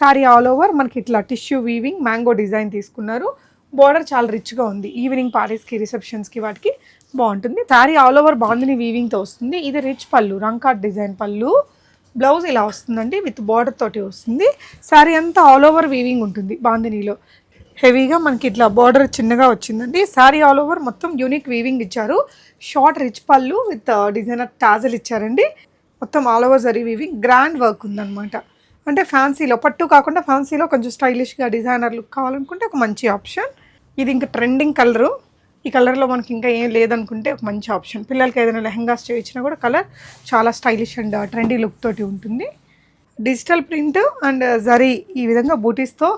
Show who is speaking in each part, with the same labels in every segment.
Speaker 1: Sari all over మనకి ఇట్లా tissue weaving mango design తీసుకున్నారు. బోర్డర్ చాలా రిచ్గా ఉంది. ఈవినింగ్ పార్టీస్కి రిసెప్షన్స్కి వాటికి బాగుంటుంది. శారీ ఆల్ ఓవర్ బాగుంది వీవింగ్తో వస్తుంది. ఇది రిచ్ పళ్ళు రంకాట్ డిజైన్ పళ్ళు. బ్లౌజ్ ఇలా వస్తుందండి విత్ బార్డర్ తోటి వస్తుంది. శారీ అంతా ఆల్ ఓవర్ వీవింగ్ ఉంటుంది బాందినీలో. హెవీగా మనకి ఇట్లా బార్డర్ చిన్నగా వచ్చిందండి. శారీ ఆల్ ఓవర్ మొత్తం యూనిక్ వీవింగ్ ఇచ్చారు. షార్ట్ రిచ్ పళ్ళు విత్ డిజైనర్ టాజల్ ఇచ్చారండి. మొత్తం all over zari weaving grand work ఉందన్నమాట. అంటే ఫ్యాన్సీలో పట్టు కాకుండా ఫ్యాన్సీలో కొంచెం స్టైలిష్గా డిజైనర్ లుక్ కావాలనుకుంటే ఒక మంచి ఆప్షన్. ఇది ఇంకా ట్రెండింగ్ కలరు. ఈ కలర్లో మనకి ఇంకా ఏం లేదనుకుంటే ఒక మంచి ఆప్షన్. పిల్లలకి ఏదైనా లెహంగాస్ చేయించినా కూడా కలర్ చాలా స్టైలిష్ అండ్ ట్రెండీ లుక్ తోటి ఉంటుంది. డిజిటల్ ప్రింట్ అండ్ జరీ ఈ విధంగా బూటీస్తో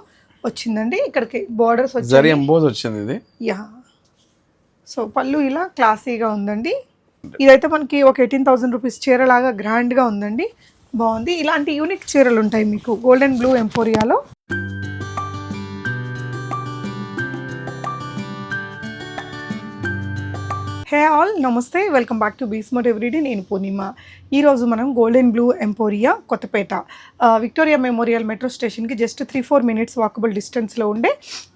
Speaker 1: వచ్చిందండి. ఇక్కడికి బార్డర్స్ వచ్చి
Speaker 2: జరి ఎంబోజ్ వచ్చింది ఇది.
Speaker 1: యా. సో పళ్ళు ఇలా క్లాసీగా ఉందండి. ఇదైతే మనకి ఒక ఎయిటీన్ థౌసండ్ రూపీస్ చీర లాగా గ్రాండ్గా ఉందండి. బాగుంది. ఇలాంటి యూనిక్ చీరలు ఉంటాయి మీకు. Golden blue ఎంపోరియాలో hey all namaste welcome back to బీస్మోట్ everyday నేను పూర్ణిమ. ఈరోజు మనం golden blue Emporia Kothapeta Victoria Memorial metro స్టేషన్కి just three four minutes walkable డిస్టెన్స్లో ఉండే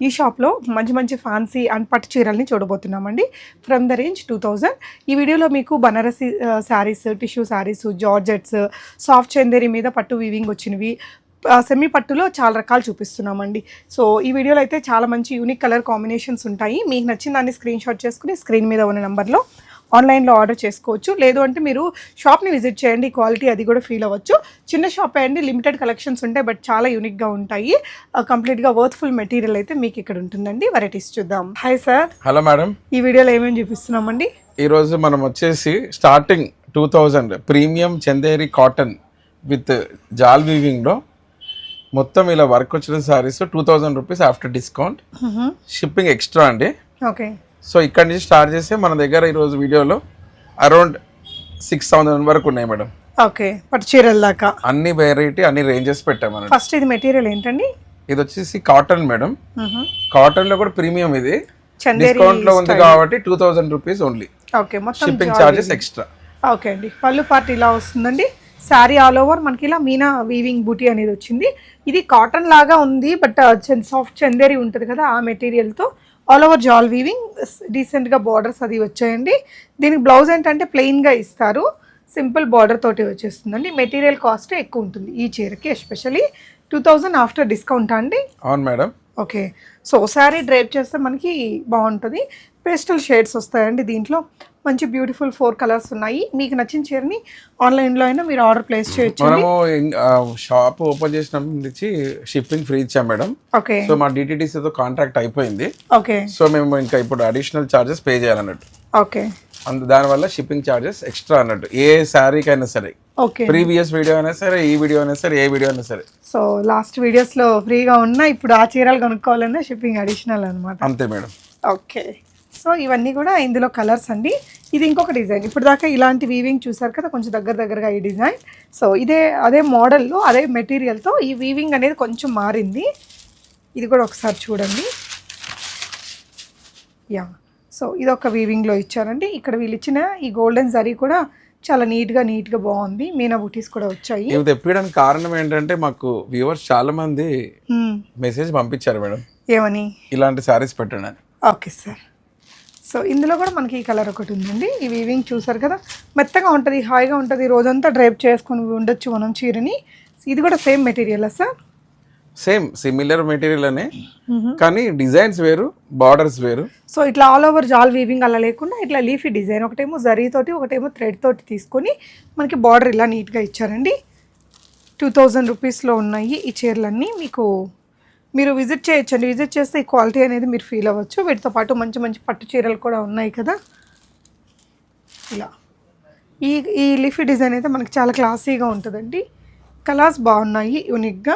Speaker 1: ఈ షాప్లో మంచి మంచి ఫ్యాన్సీ అండ్ పట్టు చీరల్ని చూడబోతున్నామండి. From the range two thousand ఈ వీడియోలో మీకు Banarasi sarees tissue sarees georgettes soft Chanderi మీద పట్టు వీవింగ్ వచ్చినవి సెమీ పట్టులో చాలా రకాలు చూపిస్తున్నామండి. సో ఈ వీడియోలో అయితే చాలా మంచి యూనిక్ కలర్ కాంబినేషన్స్ ఉంటాయి. మీకు నచ్చిన దాన్ని స్క్రీన్ షాట్ చేసుకుని స్క్రీన్ మీద ఉన్న నెంబర్లో ఆన్లైన్లో ఆర్డర్ చేసుకోవచ్చు. లేదు అంటే మీరు షాప్ని విజిట్ చేయండి క్వాలిటీ అది కూడా ఫీల్ అవ్వచ్చు. చిన్న షాప్ అండి లిమిటెడ్ కలెక్షన్స్ ఉంటాయి బట్ చాలా యూనిక్గా ఉంటాయి. కంప్లీట్గా వర్త్ఫుల్ మెటీరియల్ అయితే మీకు ఇక్కడ ఉంటుందండి. వెరైటీస్ చూద్దాం. హాయ్ సార్
Speaker 2: హలో మేడం
Speaker 1: ఈ వీడియోలో ఏమేమి చూపిస్తున్నామండి?
Speaker 2: ఈరోజు మనం వచ్చేసి starting two thousand premium Chanderi cotton with జాల్ వీవింగ్లో మొత్తం ఇలా వర్క్ వచ్చిన sarees two thousand rupees after discount shipping extra అండి.
Speaker 1: ఓకే
Speaker 2: సో ఇక్కడ నుంచి స్టార్ట్ చేస్తే మన దగ్గర ఈరోజు వీడియోలో అరౌండ్ సిక్స్ థౌజండ్ వరకు ఉన్నాయి మేడం.
Speaker 1: ఓకే పట్టు చీరల దాకా.
Speaker 2: అన్ని వెరైటీ అన్ని రేంజెస్ పెట్టాం
Speaker 1: ఫస్ట్ ఇది మెటీరియల్ ఏంటండి?
Speaker 2: ఇది వచ్చేసి కాటన్ మేడం. కాటన్లో కూడా ప్రీమియం ఇది. డిస్కౌంట్లో ఉంది కాబట్టి two thousand rupees only
Speaker 1: okay మొత్తం
Speaker 2: షిప్పింగ్ చార్జెస్ ఎక్స్ట్రా
Speaker 1: ఓకే అండి. పళ్ళు పార్ట్ ఇలా వస్తుందండి. శారీ ఆల్ ఓవర్ మనకి ఇలా మీనా వీవింగ్ బూటీ అనేది వచ్చింది. ఇది కాటన్ లాగా ఉంది బట్ సాఫ్ట్ చందేరి ఉంటుంది కదా ఆ మెటీరియల్తో ఆల్ ఓవర్ జాల్ వీవింగ్ డీసెంట్గా బార్డర్స్ అది వచ్చాయండి. దీనికి బ్లౌజ్ ఏంటంటే ప్లెయిన్గా ఇస్తారు. సింపుల్ బార్డర్ తోటి వచ్చేస్తుందండి. మెటీరియల్ కాస్ట్ ఎక్కువ ఉంటుంది ఈ చీరకి especially two thousand after discount అండి?
Speaker 2: అవును madam.
Speaker 1: Okay. So saree drape చేస్తే మనకి బాగుంటుంది. పేస్టల్ షేడ్స్ వస్తాయండి దీంట్లో. మంచి బ్యూటిఫుల్ ఫోర్ కలర్స్ ఉన్నాయి. మీకు నచ్చిన చీరని ఆన్లైన్లో అయినా మీరు ఆర్డర్ ప్లేస్ చేయొచ్చు
Speaker 2: మనము షాప్ ఓపెన్ చేసినప్పటి నుంచి షిప్పింగ్ ఫ్రీ ఇచ్చాం మేడం.
Speaker 1: ఓకే.
Speaker 2: సో మా DTDC తో కాంట్రాక్ట్ అయిపోయింది.
Speaker 1: ఓకే.
Speaker 2: సో మేము ఇంకా ఇప్పుడు అడిషనల్ చార్జెస్ పే చేయాలన్నట్టు.
Speaker 1: ఓకే.
Speaker 2: అందు దానివల్ల షిప్పింగ్ చార్జెస్ ఎక్స్ట్రా అన్నట్టు. ఏ శారీకి అయినా సరే.
Speaker 1: ఓకే.
Speaker 2: ప్రీవియస్ వీడియో అయినా సరే ఈ వీడియో అయినా సరే ఏ వీడియో అయినా సరే.
Speaker 1: సో లాస్ట్ వీడియోస్లో ఫ్రీగా ఉన్నా ఇప్పుడు ఆ చీరలు కొనుక్కోవాలన్నా షిప్పింగ్ అడిషనల్ అనమాట
Speaker 2: అంతే మేడం.
Speaker 1: ఓకే. సో ఇవన్నీ కూడా ఇందులో కలర్స్ అండి. ఇది ఇంకొక డిజైన్. ఇప్పుడు దాకా ఇలాంటి వీవింగ్ చూసారు కదా కొంచెం దగ్గర దగ్గరగా ఈ డిజైన్. సో ఇదే అదే మోడల్లో అదే మెటీరియల్తో ఈ వీవింగ్ అనేది కొంచెం మారింది. ఇది కూడా ఒకసారి చూడండి. యా సో ఇది ఒక వీవింగ్లో ఇచ్చారండి. ఇక్కడ వీళ్ళు ఇచ్చిన ఈ గోల్డెన్ జరీ కూడా చాలా నీట్గా నీట్గా బాగుంది. మీనా బూటీస్ కూడా వచ్చాయి.
Speaker 2: ఇవి తెప్పించడానికి కారణం ఏంటంటే మాకు వ్యూవర్స్ చాలా మంది
Speaker 1: Hmm.
Speaker 2: మెసేజ్ పంపించారు మేడం.
Speaker 1: ఏమని?
Speaker 2: ఇలాంటి శారీస్ పెట్టండి.
Speaker 1: ఓకే సార్ సో ఇందులో కూడా మనకి ఈ కలర్ ఒకటి ఉందండి. ఈ వీవింగ్ చూసారు కదా? మెత్తగా ఉంటుంది హాయిగా ఉంటుంది. రోజంతా డ్రైప్ చేసుకొని ఉండొచ్చు మనం చీరని. ఇది కూడా same material sir?
Speaker 2: Same similar material అనే. కానీ డిజైన్స్ వేరు బార్డర్స్ వేరు.
Speaker 1: సో ఇట్లా ఆల్ ఓవర్ జాల్ వీవింగ్ అలా లేకుండా ఇట్లా లీఫీ డిజైన్ ఒకటేమో జరీ తోటి ఒకటేమో థ్రెడ్ తోటి తీసుకొని మనకి బార్డర్ ఇలా నీట్గా ఇచ్చారండి. టూ థౌజండ్ రూపీస్లో ఉన్నాయి ఈ చీరలన్నీ. మీకు మీరు విజిట్ చేయొచ్చండి. విజిట్ చేస్తే ఈ క్వాలిటీ అనేది మీరు ఫీల్ అవ్వచ్చు. వీటితో పాటు మంచి మంచి పట్టు చీరలు కూడా ఉన్నాయి కదా. ఇలా. ఈ ఈ లీఫీ డిజైన్ అయితే మనకి చాలా క్లాసీగా ఉంటుందండి. కలర్స్ బాగున్నాయి యూనిక్గా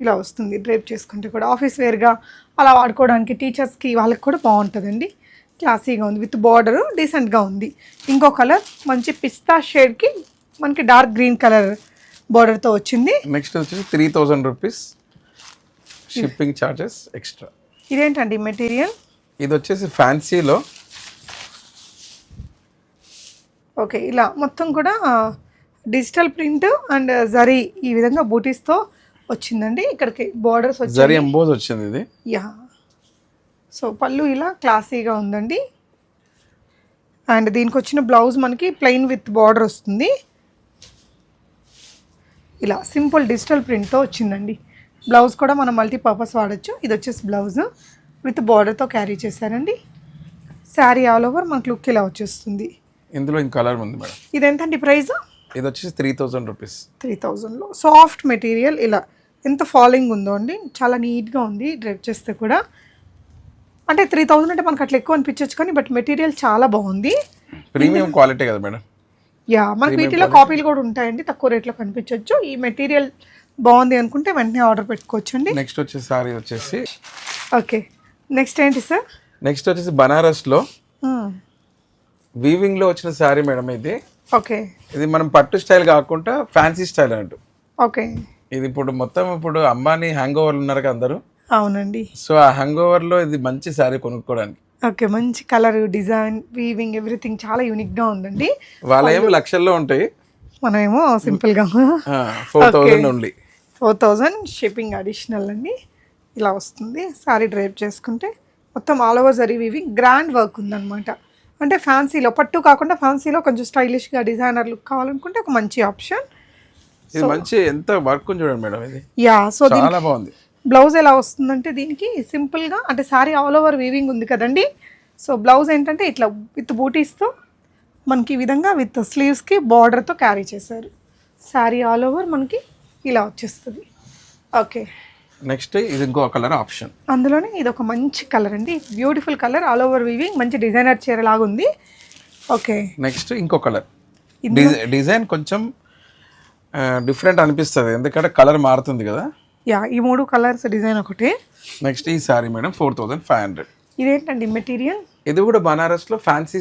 Speaker 1: ఇలా వస్తుంది డ్రైప్ చేసుకుంటే కూడా. ఆఫీస్ వేర్గా అలా వాడుకోవడానికి టీచర్స్కి వాళ్ళకి కూడా బాగుంటుందండి. క్లాసీగా ఉంది. విత్ బార్డర్ డీసెంట్గా ఉంది. ఇంకో కలర్ మంచి పిస్తా షేడ్కి మనకి డార్క్ గ్రీన్ కలర్ బార్డర్తో వచ్చింది.
Speaker 2: నెక్స్ట్ వచ్చేసి three thousand rupees shipping charges extra.
Speaker 1: ఇదేంటండి మెటీరియల్?
Speaker 2: ఇది వచ్చేసి ఫ్యాన్సీలో.
Speaker 1: ఓకే ఇలా మొత్తం కూడా డిజిటల్ ప్రింట్ అండ్ జరీ ఈ విధంగా బూటీస్తో వచ్చిందండి. ఇక్కడికి బార్డర్స్
Speaker 2: జరి ఎంబోజ్ వచ్చింది ఇది.
Speaker 1: యా. సో పళ్ళు ఇలా క్లాసీగా ఉందండి. అండ్ దీనికి వచ్చిన బ్లౌజ్ మనకి ప్లెయిన్ విత్ బార్డర్ వస్తుంది. ఇలా సింపుల్ డిజిటల్ ప్రింట్తో వచ్చిందండి. బ్లౌజ్ కూడా మనం మల్టీపర్పస్ వాడచ్చు. ఇది వచ్చేసి బ్లౌజ్. విత్ బార్డర్తో క్యారీ చేశారండి. శారీ ఆల్ ఓవర్ మనకు లుక్ ఇలా వచ్చేస్తుంది.
Speaker 2: ఇందులో ఇంక కలర్ ఉంది మేడం.
Speaker 1: ఇది ఎంతండి ప్రైస్
Speaker 2: ఇది వచ్చేసి త్రీ థౌజండ్ రూపీస్
Speaker 1: త్రీ థౌజండ్లో సాఫ్ట్ మెటీరియల్ ఇలా. ఎంత ఫాలింగ్ ఉందో అండి. చాలా నీట్గా ఉంది డ్రైప్ చేస్తే కూడా. అంటే త్రీ థౌజండ్ అంటే మనకు అట్లా ఎక్కువ అనిపించవచ్చు కానీ బట్ మెటీరియల్ చాలా బాగుంది.
Speaker 2: ప్రీమియం క్వాలిటీ కదా మేడం.
Speaker 1: యా మనకి వీటిలో కాపీలు కూడా ఉంటాయండి. తక్కువ రేట్లో కనిపించవచ్చు ఈ మెటీరియల్ బాగుంది అనుకుంటే వెంటనే ఆర్డర్ పెట్టుకోవచ్చు అండి
Speaker 2: నెక్స్ట్ వచ్చేసి సారీ వచ్చేసి
Speaker 1: ఓకే. నెక్స్ట్ ఏంటి సార్?
Speaker 2: నెక్స్ట్ వచ్చేసి బనారస్లో వీవింగ్లో వచ్చిన శారీ మేడం ఇది.
Speaker 1: ఓకే.
Speaker 2: ఇది మనం పట్టు స్టైల్ కాకుండా ఫ్యాన్సీ స్టైల్ అన్నట్టు
Speaker 1: ఓకే.
Speaker 2: ఇది ఇప్పుడు మొత్తం ఇప్పుడు అంబానీ హ్యాంగ్ ఓవర్లు ఉన్నారు అందరూ.
Speaker 1: అవునండి.
Speaker 2: సో ఆ హ్యాంగ్ ఓవర్లో ఇది మంచి శారీ కొనుక్కోవడానికి.
Speaker 1: ఓకే మంచి కలర్ డిజైన్ వీవింగ్ ఎవ్రీథింగ్ చాలా యూనిక్గా ఉందండి.
Speaker 2: వాళ్ళ ఏమి లక్షల్లో ఉంటాయి.
Speaker 1: మనమేమో సింపుల్గా.
Speaker 2: Four thousand only
Speaker 1: four thousand shipping additional అండి. ఇలా వస్తుంది. సారీ డ్రైప్ చేసుకుంటే మొత్తం all over zari weaving grand work ఉందన్నమాట. అంటే ఫ్యాన్సీలో పట్టు కాకుండా ఫ్యాన్సీలో కొంచెం స్టైలిష్గా డిజైనర్ లుక్ కావాలనుకుంటే ఒక మంచి ఆప్షన్
Speaker 2: ఇది మంచి ఎంత వర్క్ చూడండి మేడం ఇది.
Speaker 1: యా సో
Speaker 2: చాలా బాగుంది.
Speaker 1: బ్లౌజ్ ఎలా వస్తుందంటే దీనికి సింపుల్గా అంటే సారీ ఆల్ ఓవర్ వీవింగ్ ఉంది కదండి. సో బ్లౌజ్ ఏంటంటే ఇట్లా విత్ బూటీస్తో మనకి ఈ విధంగా విత్ స్లీవ్స్కి బార్డర్తో క్యారీ చేశారు. శారీ ఆల్ ఓవర్ మనకి ఇలా వచ్చేస్తుంది. ఓకే
Speaker 2: నెక్స్ట్ ఇది ఇంకో కలర్ ఆప్షన్
Speaker 1: అందులోనే ఇది ఒక మంచి కలర్ అండి. Beautiful colour all over weaving మంచి డిజైనర్ చీర లాగా ఉంది ఓకే
Speaker 2: నెక్స్ట్ ఇంకో కలర్ డిజైన్ కొంచెం డిఫరెంట్ అనిపిస్తుంది. ఎందుకంటే కలర్ మారుతుంది కదా.
Speaker 1: యా ఈ మూడు కలర్స్ డిజైన్ ఒకటే.
Speaker 2: నెక్స్ట్ ఈ saree madam four thousand five hundred
Speaker 1: ఇదేంటండి మెటీరియల్
Speaker 2: ఇది కూడా బనారస్లో ఫ్యాన్సీ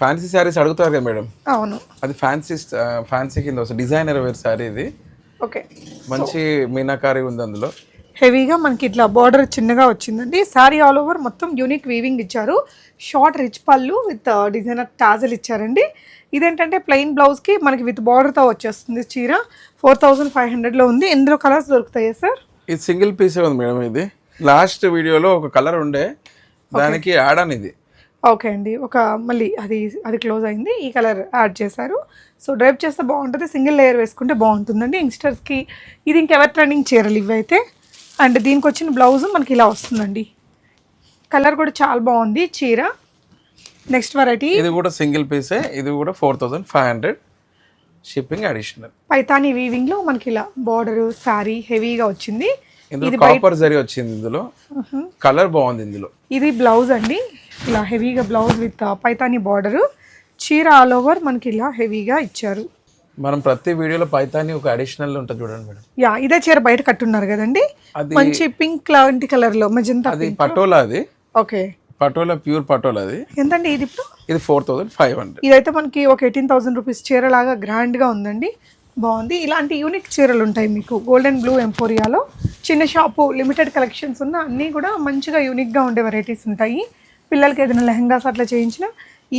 Speaker 2: ఫ్యాన్సీ శారీస్ అడుగుతారు కదా మేడం?
Speaker 1: అవును.
Speaker 2: అది ఫ్యాన్సీ ఫ్యాన్సీ కింద వస్తుంది. డిజైనర్ వేర్ శారీ ఇది.
Speaker 1: ఓకే.
Speaker 2: మంచి మీనాకారి ఉంది అందులో.
Speaker 1: హెవీగా మనకి ఇట్లా బార్డర్ చిన్నగా వచ్చిందండి. శారీ ఆల్ ఓవర్ మొత్తం యూనిక్ వీవింగ్ ఇచ్చారు. షార్ట్ రిచ్ పళ్ళు విత్ డిజైనర్ టాజల్ ఇచ్చారండి. ఇదేంటంటే ప్లెయిన్ బ్లౌజ్కి మనకి విత్ బార్డర్తో వచ్చేస్తుంది చీర. ఫోర్ థౌజండ్ ఫైవ్ హండ్రెడ్లో ఉంది. ఇందులో కలర్స్ దొరుకుతాయా సార్
Speaker 2: ఇది సింగిల్ పీసే ఉంది మేడం ఇది. లాస్ట్ వీడియోలో ఒక కలర్ ఉండే. దానికి యాడ్ అని ఇది.
Speaker 1: ఓకే అండి. ఒక మళ్ళీ అది అది క్లోజ్ అయింది. ఈ కలర్ యాడ్ చేశారు. సో డ్రైప్ చేస్తే బాగుంటుంది. సింగిల్ లేయర్ వేసుకుంటే బాగుంటుందండి. యంగ్స్టర్స్కి ఇది ఇంకెవర్ ట్రెండింగ్ చీరలు ఇవైతే. అండ్ దీనికి వచ్చిన బ్లౌజ్ మనకి ఇలా వస్తుందండి. కలర్ కూడా చాలా బాగుంది చీర. Next variety.
Speaker 2: ఇది కూడా సింగిల్ పీసే. ఇది కూడా four thousand five hundred. Shipping additional.
Speaker 1: Paithani వీవింగ్లో మనకి ఇలా బార్డర్ శారీ హెవీగా వచ్చింది.
Speaker 2: ఇందులో కాపర్ జరీ వచ్చింది ఇందులో. కలర్ బాగుంది ఇందులో.
Speaker 1: ఇది బ్లౌజ్ అండి. ఇలా హెవీగా బ్లౌజ్ విత్ పైతానీ బార్డర్. చీర ఆల్ ఓవర్ మనకి ఇలా హెవీగా ఇచ్చారు.
Speaker 2: మనం ప్రతి వీడియోలో పైతాని ఒక అడిషనల్ ఉంటుంది చూడండి మేడం.
Speaker 1: యా ఇదే చీర బయట కట్టున్నారు కదండి. మంచి పింక్ లాంటి కలర్లో మజంతా
Speaker 2: అది పటోలా అది.
Speaker 1: ఓకే.
Speaker 2: పటోలా ప్యూర్ పటోలా అది.
Speaker 1: ఎంతండి ఇది ఇప్పుడు?
Speaker 2: ఇది ఫోర్ థౌజండ్ ఫైవ్ హండ్రెడ్
Speaker 1: ఇదైతే మనకి ఒక ఎయిటీన్ థౌసండ్ రూపీస్ చీర లాగా గ్రాండ్గా ఉందండి. బాగుంది. ఇలాంటి యూనిక్ చీరలు ఉంటాయి మీకు. గోల్డెన్ బ్లూ ఎంపోరియాలో చిన్న షాపు లిమిటెడ్ కలెక్షన్స్ ఉన్న అన్నీ కూడా మంచిగా యూనిక్గా ఉండే వెరైటీస్ ఉంటాయి. పిల్లలకి ఏదైనా లెహంగాస్ అట్లా చేయించిన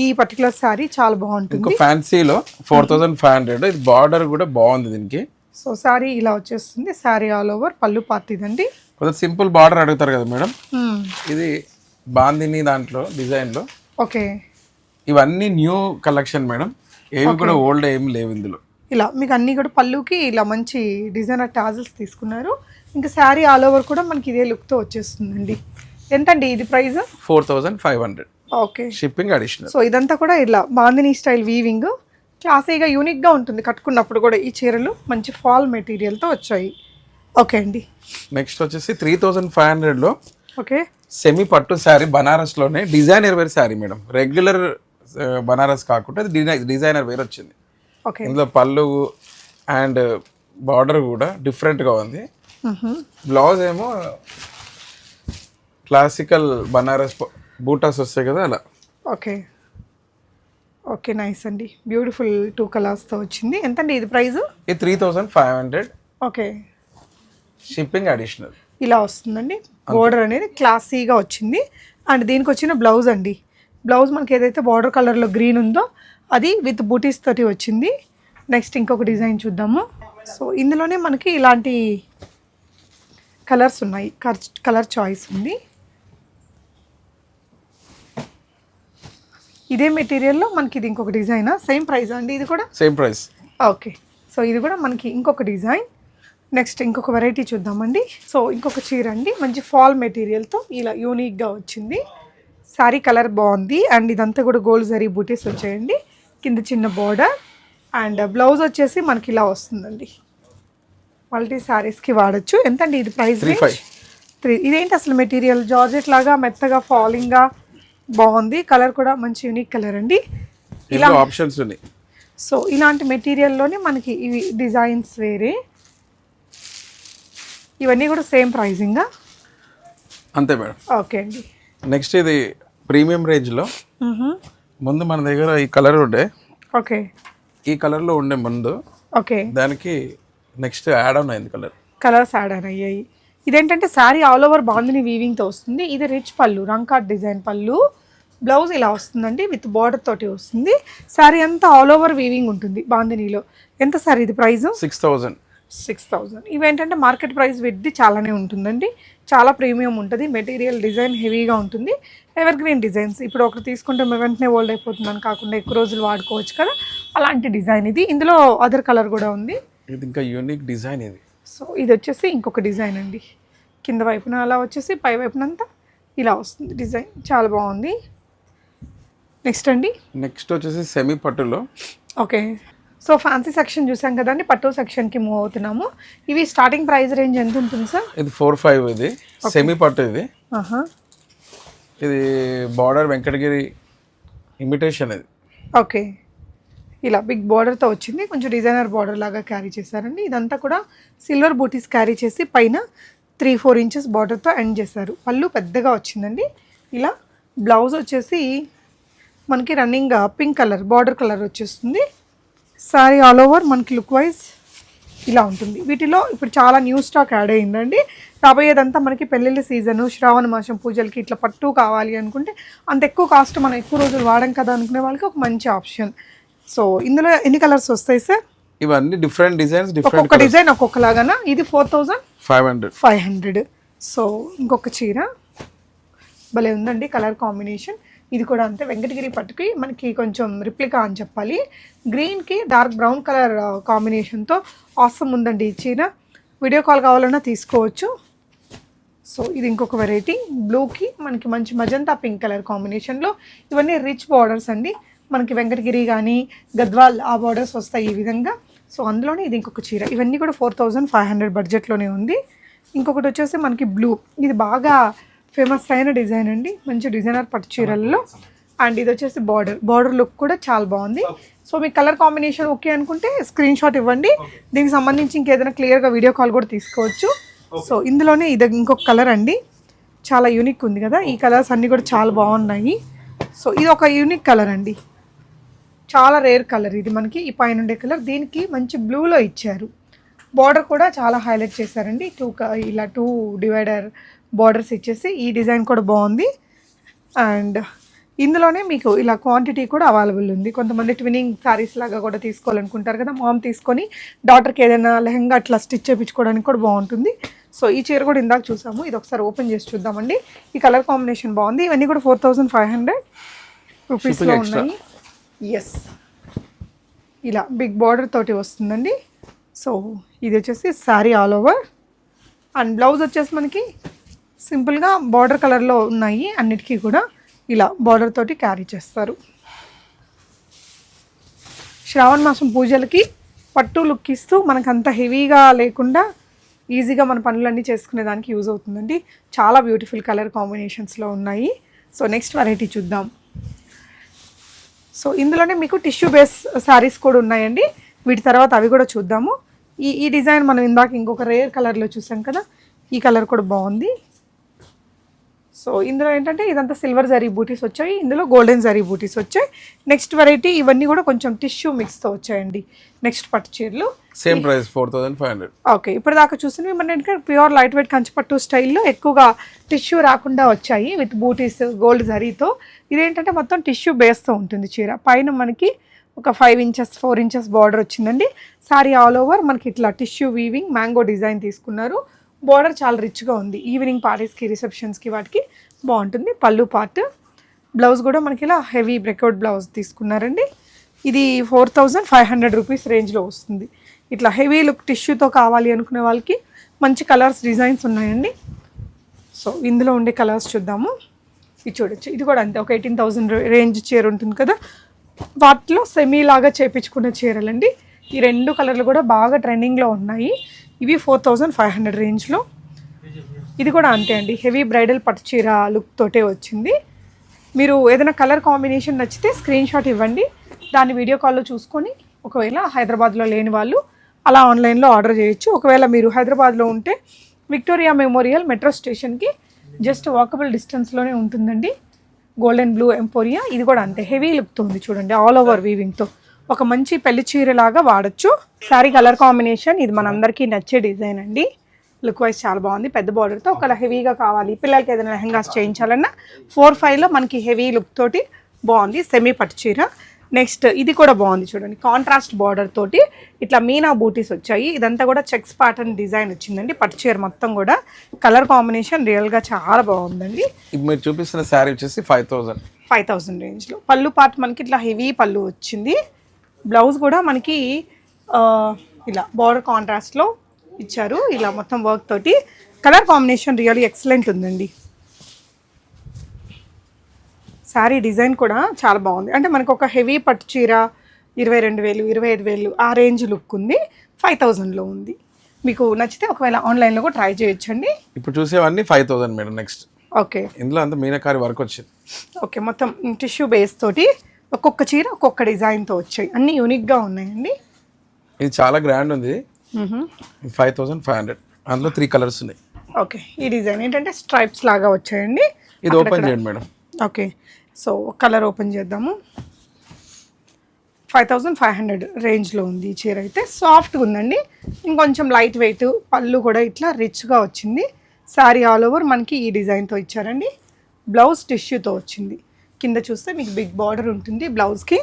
Speaker 1: ఈ పర్టికులర్ శారీ చాలా బాగుంటుంది.
Speaker 2: ఫ్యాన్సీలో ఫోర్ థౌజండ్ ఫైవ్ హండ్రెడ్ ఇది బార్డర్ కూడా బాగుంది దీనికి.
Speaker 1: సో శారీ ఇలా వచ్చేస్తుంది. శారీ ఆల్ ఓవర్ పళ్ళు పాతిదండి.
Speaker 2: కొంచెం సింపుల్ బార్డర్ అడుగుతారు కదా మేడం?
Speaker 1: Hmm.
Speaker 2: ఇది బాందిని దాంట్లో డిజైన్లో.
Speaker 1: ఓకే
Speaker 2: ఇవన్నీ న్యూ కలెక్షన్ మేడం. ఏవి కూడా ఓల్డ్ ఏమి లేవు ఇందులో.
Speaker 1: ఇలా మీకు అన్నీ కూడా పళ్ళుకి ఇలా మంచి డిజైనర్ టాజల్స్ తీసుకున్నారు. ఇంకా శారీ ఆల్ ఓవర్ కూడా మనకి ఇదే లుక్తో వచ్చేస్తుందండి. ఎంతండి ఇది price?
Speaker 2: Four thousand five hundred.
Speaker 1: Okay.
Speaker 2: Shipping additional
Speaker 1: so ఇదంతా కూడా ఇలా బాందిని స్టైల్ వీవింగ్ క్లాసీగా యూనిక్గా ఉంటుంది కట్టుకున్నప్పుడు కూడా ఈ చీరలు మంచి ఫాల్ మెటీరియల్తో వచ్చాయి. ఓకే అండి.
Speaker 2: నెక్స్ట్ వచ్చేసి త్రీ థౌజండ్ ఫైవ్ హండ్రెడ్లో
Speaker 1: ఓకే.
Speaker 2: సెమీ పట్టు sari బనారస్లోనే designer wear saree madam. Regular Banaras కాకుండా అది డిజై డిజైనర్ వేర్ వచ్చింది.
Speaker 1: ఓకే.
Speaker 2: ఇందులో పళ్ళు అండ్ బార్డర్ కూడా డిఫరెంట్గా ఉంది. బ్లౌజ్ ఏమో క్లాసికల్ బనారస్ బూటాస్ వస్తాయి కదా అలా.
Speaker 1: ఓకే ఓకే నైస్ అండి. బ్యూటిఫుల్ టూ కలర్స్తో వచ్చింది. ఎంతండి ఇది ప్రైస్
Speaker 2: ఇది three thousand five hundred
Speaker 1: okay
Speaker 2: shipping additional
Speaker 1: ఇలా వస్తుందండి. బోర్డర్ అనేది క్లాసీగా వచ్చింది. అండ్ దీనికి వచ్చిన బ్లౌజ్ అండి. బ్లౌజ్ మనకి ఏదైతే బార్డర్ కలర్లో గ్రీన్ ఉందో అది విత్ బూటీస్ తోటి వచ్చింది. నెక్స్ట్ ఇంకొక డిజైన్ చూద్దాము. సో ఇందులోనే మనకి ఇలాంటి కలర్స్ ఉన్నాయి. కలర్ చాయిస్ ఉంది. ఇదే మెటీరియల్లో మనకి ఇది ఇంకొక డిజైనా సేమ్ ప్రైస్ అండి ఇది కూడా?
Speaker 2: Same price.
Speaker 1: ఓకే. సో ఇది కూడా మనకి ఇంకొక డిజైన్. నెక్స్ట్ ఇంకొక వెరైటీ చూద్దామండి. సో ఇంకొక చీర అండి. మంచి ఫాల్ మెటీరియల్తో ఇలా యూనిక్గా వచ్చింది. శారీ కలర్ బాగుంది. అండ్ ఇదంతా కూడా గోల్డ్ జరీ బూటీస్ వచ్చాయండి. కింద చిన్న బోర్డర్. అండ్ బ్లౌజ్ వచ్చేసి మనకి ఇలా వస్తుందండి. మల్టీ శారీస్కి వాడచ్చు. ఎంతండి ఇది ప్రైస్
Speaker 2: త్రీ ఫైవ్.
Speaker 1: త్రీ. ఇదేంటి అసలు మెటీరియల్? జార్జెట్ లాగా మెత్తగా ఫాలింగ్గా బాగుంది. కలర్ కూడా మంచి యూనిక్ కలర్ అండి.
Speaker 2: ఇందులో ఆప్షన్స్ ఉన్నాయి.
Speaker 1: సో ఇలాంటి మెటీరియల్లోనే మనకి ఇవి డిజైన్స్ వేరే. ఇవన్నీ కూడా సేమ్ ప్రైజింగా
Speaker 2: అంతే మేడం.
Speaker 1: ఓకే అండి.
Speaker 2: నెక్స్ట్ ఇది ప్రీమియం రేంజ్లో ముందు మన దగ్గర ఈ కలర్ ఉండే.
Speaker 1: ఓకే.
Speaker 2: ఈ కలర్లో ఉండే ముందు.
Speaker 1: ఓకే.
Speaker 2: దానికి నెక్స్ట్ యాడ్ ఆన్ అయింది కలర్.
Speaker 1: కలర్స్ యాడ్ ఆన్ అయ్యాయి. ఇదేంటంటే శారీ ఆల్ ఓవర్ బాందిని వీవింగ్తో వస్తుంది. ఇది రిచ్ పళ్ళు రంకాట్ డిజైన్ పళ్ళు. బ్లౌజ్ ఇలా వస్తుందండి విత్ బార్డర్ తోటి వస్తుంది. శారీ అంతా ఆల్ ఓవర్ వీవింగ్ ఉంటుంది బాందినీలో. ఎంత సార్ ఇది price?
Speaker 2: Six thousand
Speaker 1: six thousand ఇవేంటంటే మార్కెట్ ప్రైస్ విడ్ది చాలానే ఉంటుందండి. చాలా ప్రీమియం ఉంటుంది. మెటీరియల్ డిజైన్ హెవీగా ఉంటుంది. ఎవర్ గ్రీన్ డిజైన్స్. ఇప్పుడు ఒకటి తీసుకుంటే మేము వెంటనే ఓల్డ్ అయిపోతుందని కాకుండా ఎక్కువ రోజులు వాడుకోవచ్చు కదా. అలాంటి డిజైన్ ఇది. ఇందులో అదర్ కలర్ కూడా ఉంది.
Speaker 2: ఇది ఇంకా యూనిక్ డిజైన్ ఇది.
Speaker 1: సో ఇది వచ్చేసి ఇంకొక డిజైన్ అండి. కింద వైపున అలా వచ్చేసి పై వైపునంతా ఇలా వస్తుంది డిజైన్. చాలా బాగుంది. నెక్స్ట్ అండి.
Speaker 2: నెక్స్ట్ వచ్చేసి సెమీ పట్టులో.
Speaker 1: ఓకే. సో ఫ్యాన్సీ సెక్షన్ చూసాం కదండి పట్టు సెక్షన్కి మూవ్ అవుతున్నాము. ఇవి స్టార్టింగ్ ప్రైస్ రేంజ్ ఎంత ఉంటుంది సార్
Speaker 2: ఇది ఫోర్ ఫైవ్ ఇది. సెమీ పట్టు ఇది.
Speaker 1: ఆహా.
Speaker 2: ఇది బార్డర్ వెంకటగిరి ఇమిటేషన్ ఇది.
Speaker 1: ఓకే. ఇలా బిగ్ బార్డర్తో వచ్చింది. కొంచెం డిజైనర్ బార్డర్ లాగా క్యారీ చేశారండి. ఇదంతా కూడా సిల్వర్ బూటీస్ క్యారీ చేసి పైన త్రీ ఫోర్ ఇంచెస్ బార్డర్తో ఎండ్ చేశారు. పళ్ళు పెద్దగా వచ్చిందండి. ఇలా బ్లౌజ్ వచ్చేసి మనకి running pink colour border colour వచ్చేస్తుంది. సారీ ఆల్ ఓవర్ మనకి లుక్ వైజ్ ఇలా ఉంటుంది. వీటిలో ఇప్పుడు చాలా న్యూ స్టాక్ యాడ్ అయిందండి. రాబోయేదంతా మనకి పెళ్ళిళ్ళ సీజను శ్రావణ మాసం పూజలకి ఇట్లా పట్టు కావాలి అనుకుంటే అంత ఎక్కువ కాస్ట్ మనం ఎక్కువ రోజులు వాడం కదా అనుకునే వాళ్ళకి ఒక మంచి ఆప్షన్ సో ఇందులో ఎన్ని కలర్స్ వస్తాయి సార్
Speaker 2: ఇవన్నీ డిఫరెంట్ డిజైన్స్ డిఫరెంట్
Speaker 1: ఒక్కొక్క డిజైన్ ఒక్కొక్కలాగానా? ఇది four thousand
Speaker 2: five hundred
Speaker 1: five hundred so ఇంకొక చీర. భలే ఉందండి కలర్ కాంబినేషన్ ఇది కూడా అంతే వెంకటగిరి పట్టుకి మనకి కొంచెం రిప్లికా అని చెప్పాలి. గ్రీన్కి డార్క్ బ్రౌన్ కలర్ కాంబినేషన్తో ఆసమ్ ఉందండి ఈ చీర. వీడియో కాల్ కావాలన్నా తీసుకోవచ్చు. సో ఇది ఇంకొక వెరైటీ బ్లూకి మనకి మంచి మజంతా పింక్ కలర్ కాంబినేషన్లో ఇవన్నీ రిచ్ బార్డర్స్ అండి. మనకి వెంకటగిరి కానీ గద్వాల్ ఆ బార్డర్స్ వస్తాయి ఈ విధంగా. సో అందులోనే ఇది ఇంకొక చీర. ఇవన్నీ కూడా ఫోర్ థౌజండ్ ఫైవ్ హండ్రెడ్ బడ్జెట్లోనే ఉంది. ఇంకొకటి వచ్చేసి మనకి బ్లూ ఇది బాగా ఫేమస్ అయిన డిజైన్ అండి. మంచి డిజైనర్ పట్టు చీరల్లో. అండ్ ఇది వచ్చేసి బార్డర్ బార్డర్ లుక్ కూడా చాలా బాగుంది. సో మీ కలర్ కాంబినేషన్ ఓకే అనుకుంటే స్క్రీన్ షాట్ ఇవ్వండి. దీనికి సంబంధించి ఇంకేదైనా క్లియర్గా వీడియో కాల్ కూడా తీసుకోవచ్చు. సో ఇందులోనే ఇది ఇంకొక కలర్ అండి. చాలా యూనిక్ ఉంది కదా. ఈ కలర్స్ అన్నీ కూడా చాలా బాగున్నాయి. సో ఇది ఒక యూనిక్ కలర్ అండి. చాలా రేర్ కలర్ ఇది మనకి. ఈ పైన ఉండే కలర్ దీనికి మంచి బ్లూలో ఇచ్చారు. బార్డర్ కూడా చాలా హైలైట్ చేశారండి. టూ ఇలా టూ డివైడర్ బార్డర్స్ ఇచ్చేసి ఈ డిజైన్ కూడా బాగుంది. అండ్ ఇందులోనే మీకు ఇలా క్వాంటిటీ కూడా అవైలబుల్ ఉంది. కొంతమంది ట్వినింగ్ శారీస్ లాగా కూడా తీసుకోవాలనుకుంటారు కదా మామ్ తీసుకొని డాటర్కి ఏదైనా లెహంగా అట్లా స్టిచ్ చేయించుకోవడానికి కూడా బాగుంటుంది. సో ఈ చీర కూడా ఇందాక చూసాము. ఇది ఒకసారి ఓపెన్ చేసి చూద్దామండి. ఈ కలర్ కాంబినేషన్ బాగుంది. ఇవన్నీ కూడా ఫోర్ థౌజండ్ ఫైవ్ హండ్రెడ్ రూపీస్లో. ఉన్నాయి. ఎస్ ఇలా బిగ్ బార్డర్ తోటి వస్తుందండి. సో ఇది వచ్చేసి saree all over and blouse వచ్చేసి మనకి సింపుల్గా బార్డర్ కలర్లో ఉన్నాయి అన్నిటికీ కూడా ఇలా బార్డర్ తోటి క్యారీ చేస్తారు. శ్రావణ మాసం పూజలకి పట్టు లుక్ ఇస్తూ మనకు అంత హెవీగా లేకుండా ఈజీగా మన పనులన్నీ చేసుకునేదానికి యూజ్ అవుతుందండి. చాలా బ్యూటిఫుల్ కలర్ కాంబినేషన్స్లో ఉన్నాయి. సో నెక్స్ట్ వెరైటీ చూద్దాం. సో ఇందులోనే మీకు టిష్యూ బేస్ శారీస్ కూడా ఉన్నాయండి. వీటి తర్వాత అవి కూడా చూద్దాము. ఈ ఈ డిజైన్ మనం ఇందాక ఇంకొక రేర్ కలర్లో చూసాం కదా ఈ కలర్ కూడా బాగుంది. సో ఇందులో ఏంటంటే ఇదంతా సిల్వర్ జరీ బూటీస్ వచ్చాయి ఇందులో గోల్డెన్ జరీ బూటీస్ వచ్చాయి. నెక్స్ట్ వెరైటీ ఇవన్నీ కూడా కొంచెం టిష్యూ మిక్స్తో వచ్చాయండి. నెక్స్ట్ పట్టు చీరలు.
Speaker 2: Same price four thousand five hundred
Speaker 1: okay ఇప్పుడు దాకా చూసినవి మన ఏంటంటే ప్యూర్ లైట్ వెయిట్ కంచిపట్టు స్టైల్లో ఎక్కువగా టిష్యూ రాకుండా వచ్చాయి విత్ బూటీస్ గోల్డ్ జరీతో. ఇదేంటంటే మొత్తం టిష్యూ బేస్తో ఉంటుంది చీర. పైన మనకి ఒక five inches four inches border వచ్చిందండి. సారీ ఆల్ ఓవర్ మనకి ఇట్లా టిష్యూ వీవింగ్ మ్యాంగో డిజైన్ తీసుకున్నారు. బోర్డర్ చాలా రిచ్గా ఉంది. ఈవినింగ్ పార్టీస్కి రిసెప్షన్స్కి వాటికి బాగుంటుంది. పళ్ళు పార్ట్ బ్లౌజ్ కూడా మనకి ఇలా హెవీ బ్రెక్అవుట్ బ్లౌజ్ తీసుకున్నారండి. ఇది four thousand five hundred rupees రేంజ్లో వస్తుంది. ఇట్లా హెవీ లుక్ టిష్యూతో కావాలి అనుకునే వాళ్ళకి మంచి కలర్స్ డిజైన్స్ ఉన్నాయండి. సో ఇందులో ఉండే కలర్స్ చూద్దాము. ఇది చూడొచ్చు. ఇది కూడా అంతే. ఒక ఎయిటీన్ థౌజండ్ రేంజ్ చీర ఉంటుంది కదా. వాటిలో సెమీ లాగా చేపించుకున్న చీరలండి. ఈ రెండు కలర్లు కూడా బాగా ట్రెండింగ్లో ఉన్నాయి. ఇవి ఫోర్ థౌజండ్ ఫైవ్ హండ్రెడ్ రేంజ్లో. ఇది కూడా అంతే అండి. హెవీ బ్రైడల్ పట్టు చీర లుక్ తోటే వచ్చింది. మీరు ఏదైనా కలర్ కాంబినేషన్ నచ్చితే స్క్రీన్ షాట్ ఇవ్వండి. దాన్ని వీడియో కాల్లో చూసుకొని ఒకవేళ హైదరాబాద్లో లేని వాళ్ళు అలా ఆన్లైన్లో ఆర్డర్ చేయొచ్చు. ఒకవేళ మీరు హైదరాబాద్లో ఉంటే విక్టోరియా మెమోరియల్ మెట్రో స్టేషన్కి జస్ట్ వాకబుల్ డిస్టెన్స్లోనే ఉంటుందండి. Golden Blue Emporia. ఇది కూడా అంతే. హెవీ లుక్తో ఉంది చూడండి. ఆల్ ఓవర్ వీవింగ్తో. ఒక మంచి పెళ్ళి చీర లాగా వాడచ్చు. శారీ కలర్ కాంబినేషన్ ఇది మనందరికీ నచ్చే డిజైన్ అండి. లుక్ వైజ్ చాలా బాగుంది. పెద్ద బార్డర్తో ఒక హెవీగా కావాలి. పిల్లలకి ఏదైనా లెహంగాస్ చేయించాలన్నా ఫోర్ ఫైవ్లో మనకి హెవీ లుక్ తోటి బాగుంది. సెమీ పట్టు చీర. నెక్స్ట్ ఇది కూడా బాగుంది చూడండి. కాంట్రాస్ట్ బార్డర్ తోటి ఇట్లా మీనా బూటీస్ వచ్చాయి. ఇదంతా కూడా చెక్స్ ప్యాటర్న్ డిజైన్ వచ్చిందండి. పట్టు చీర మొత్తం కూడా కలర్ కాంబినేషన్ రియల్గా చాలా బాగుందండి.
Speaker 2: మీరు చూపిస్తున్న శారీ వచ్చేసి ఫైవ్ థౌజండ్
Speaker 1: ఫైవ్ థౌసండ్ రేంజ్లో పళ్ళు పార్ట్ మనకి ఇట్లా హెవీ పళ్ళు వచ్చింది. బ్లౌజ్ కూడా మనకి ఇలా బార్డర్ కాంట్రాస్ట్లో ఇచ్చారు. ఇలా మొత్తం వర్క్ తోటి. కలర్ కాంబినేషన్ రియల్లీ ఎక్సలెంట్ ఉందండి. శారీ డిజైన్ కూడా చాలా బాగుంది. అంటే మనకు ఒక హెవీ పట్టు చీర ఇరవై రెండు వేలు ఇరవై ఐదు వేలు ఆ రేంజ్ లుక్ ఉంది. ఫైవ్ థౌజండ్లో ఉంది. మీకు నచ్చితే ఒకవేళ ఆన్లైన్లో కూడా ట్రై చేయొచ్చండి.
Speaker 2: ఇప్పుడు చూసేవన్నీ five thousand madam next
Speaker 1: okay
Speaker 2: ఇందులో అంతా మీనకారి వర్క్ వచ్చింది.
Speaker 1: ఓకే మొత్తం టిష్యూ బేస్ తోటి ఒక్కొక్క చీర ఒక్కొక్క డిజైన్తో వచ్చాయి. అన్నీ యూనిక్గా ఉన్నాయండి.
Speaker 2: ఇది చాలా గ్రాండ్ ఉంది. Five thousand five hundred. అందులో త్రీ కలర్స్ ఉన్నాయి.
Speaker 1: ఓకే. ఈ డిజైన్ ఏంటంటే స్ట్రైప్స్ లాగా వచ్చాయండి.
Speaker 2: ఇది ఓపెన్ చేయండి madam.
Speaker 1: Okay. So colour open చేద్దాము. ఫైవ్ థౌజండ్ ఫైవ్ హండ్రెడ్ రేంజ్లో ఉంది ఈ చీర అయితే. సాఫ్ట్గా ఉందండి. ఇంకొంచెం లైట్ వెయిట్ పళ్ళు కూడా ఇట్లా రిచ్గా వచ్చింది. శారీ ఆల్ ఓవర్ మనకి ఈ డిజైన్తో ఇచ్చారండి. బ్లౌజ్ టిష్యూతో వచ్చింది. కింద చూస్తే మీకు బిగ్ బార్డర్ ఉంటుంది బ్లౌజ్కి.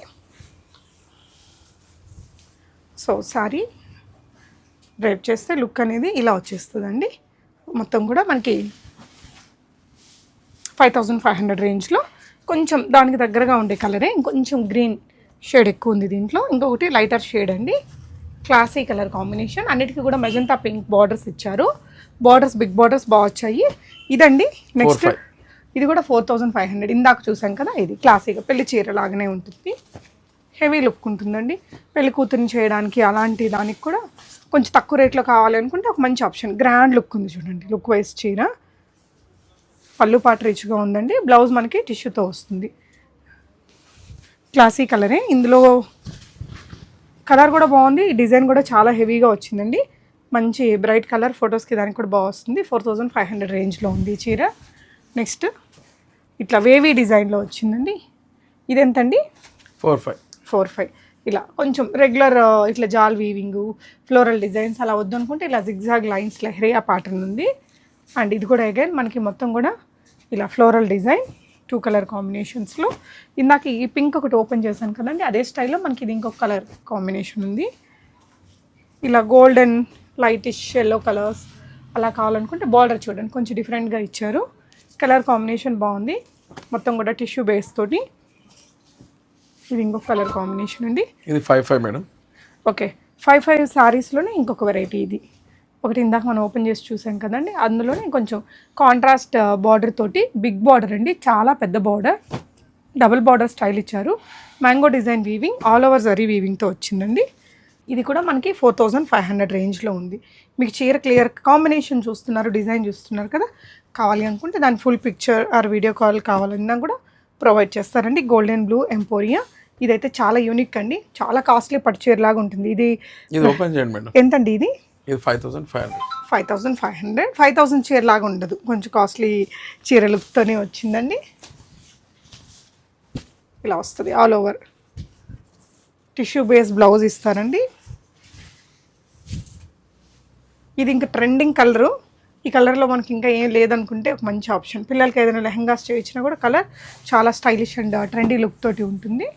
Speaker 1: సో శారీ డ్రైప్ చేస్తే లుక్ అనేది ఇలా వచ్చేస్తుందండి. మొత్తం కూడా మనకి ఫైవ్ థౌజండ్ ఫైవ్ హండ్రెడ్ రేంజ్లో. కొంచెం దానికి దగ్గరగా ఉండే కలరే ఇంకొంచెం గ్రీన్ షేడ్ ఎక్కువ ఉంది దీంట్లో. ఇంకొకటి లైటర్ షేడ్ అండి. Classy colour combination. అన్నిటికీ కూడా మెజంతా పింక్ బార్డర్స్ ఇచ్చారు. బార్డర్స్ బిగ్ బార్డర్స్ బాగా వచ్చాయి. ఇదండి నెక్స్ట్. ఇది కూడా ఫోర్ థౌజండ్ ఫైవ్ హండ్రెడ్. ఇందాక చూసాం కదా ఇది క్లాసీగా పెళ్ళి చీర లాగానే ఉంటుంది. హెవీ లుక్ ఉంటుందండి. పెళ్ళి కూతురిని చేయడానికి అలాంటి దానికి కూడా కొంచెం తక్కువ రేట్లో కావాలి అనుకుంటే ఒక మంచి ఆప్షన్ గ్రాండ్ లుక్ ఉంది చూడండి లుక్ వైజ్ చీర. పళ్ళు పాట రిచ్గా ఉందండి. బ్లౌజ్ మనకి టిష్యూతో వస్తుంది. క్లాసీ కలరే ఇందులో కలర్ కూడా బాగుంది. డిజైన్ కూడా చాలా హెవీగా వచ్చిందండి. మంచి బ్రైట్ కలర్ ఫొటోస్కి దానికి కూడా బాగా వస్తుంది. ఫోర్ థౌజండ్ ఫైవ్ హండ్రెడ్ రేంజ్లో ఉంది చీర. నెక్స్ట్ ఇట్లా వేవీ డిజైన్లో వచ్చిందండి. ఇదెంతండి?
Speaker 2: Four five.
Speaker 1: Four five. ఇలా కొంచెం రెగ్యులర్ ఇట్లా జాల్ వీవింగ్ ఫ్లోరల్ డిజైన్స్ అలా వద్దు అనుకుంటే ఇలా జిగ్జాగ్ లైన్స్ లెహరియా ప్యాటర్న్ ఉంది. అండ్ ఇది కూడా అగైన్ మనకి మొత్తం కూడా ఇలా ఫ్లోరల్ డిజైన్ టూ కలర్ కాంబినేషన్స్లో ఇందాక ఈ పింక్ ఒకటి ఓపెన్ చేశాను కదండి అదే స్టైల్లో మనకి ఇది ఇంకొక కలర్ కాంబినేషన్ ఉంది. ఇలా గోల్డెన్ లైటిష్ ఎల్లో కలర్స్ అలా కావాలనుకుంటే బార్డర్ చూడండి కొంచెం డిఫరెంట్గా ఇచ్చారు. కలర్ కాంబినేషన్ బాగుంది. మొత్తం కూడా టిష్యూ బేస్ తోటి. ఇది ఇంకొక కలర్ కాంబినేషన్ అండి
Speaker 2: ఇది five five madam.
Speaker 1: Okay. Five five శారీస్లోనే ఇంకొక వెరైటీ ఇది. ఒకటి ఇందాక మనం ఓపెన్ చేసి చూసాం కదండి. అందులోనే కొంచెం కాంట్రాస్ట్ బార్డర్ తోటి బిగ్ బార్డర్ అండి. చాలా పెద్ద బార్డర్ డబుల్ బార్డర్ స్టైల్ ఇచ్చారు. Mango design weaving all over zari వీవింగ్తో వచ్చిందండి. ఇది కూడా మనకి ఫోర్ థౌజండ్ ఫైవ్ హండ్రెడ్ రేంజ్లో ఉంది. మీకు చీర క్లియర్ కాంబినేషన్ చూస్తున్నారు డిజైన్ చూస్తున్నారు కదా? కావాలి అనుకుంటే దాని full picture or video call కావాలన్నా కూడా ప్రొవైడ్ చేస్తారండి. గోల్డెన్ బ్లూ ఎంపోరియా ఇదైతే చాలా యూనిక్ అండి. చాలా కాస్ట్లీ పట్టు లాగా ఉంటుంది.
Speaker 2: ఇది ఓపెన్ చేయండి మేడం.
Speaker 1: ఎంతండి ఇది?
Speaker 2: ఇది five thousand five hundred
Speaker 1: five thousand five hundred five thousand చీర లాగా ఉండదు. కొంచెం కాస్ట్లీ చీర లుక్తోనే వచ్చిందండి. ఇలా వస్తుంది all over tissue base blouse ఇస్తారండి. ఇది ఇంకా ట్రెండింగ్ కలరు ఈ కలర్లో మనకి ఇంకా ఏం లేదనుకుంటే ఒక మంచి ఆప్షన్. పిల్లలకి ఏదైనా లెహంగాస్ చేయించినా కూడా కలర్ చాలా స్టైలిష్ అండ్ ట్రెండీ లుక్ తోటి ఉంటుంది.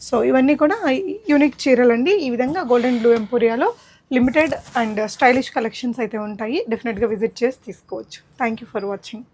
Speaker 1: సో ఇవన్నీ కూడా యూనిక్ చీరలు అండి. ఈ విధంగా గోల్డెన్ బ్లూ ఎంపోరియాలో లిమిటెడ్ అండ్ స్టైలిష్ కలెక్షన్స్ అయితే ఉంటాయి. డెఫినెట్గా విజిట్ చేసి తీసుకోవచ్చు. Thank you for watching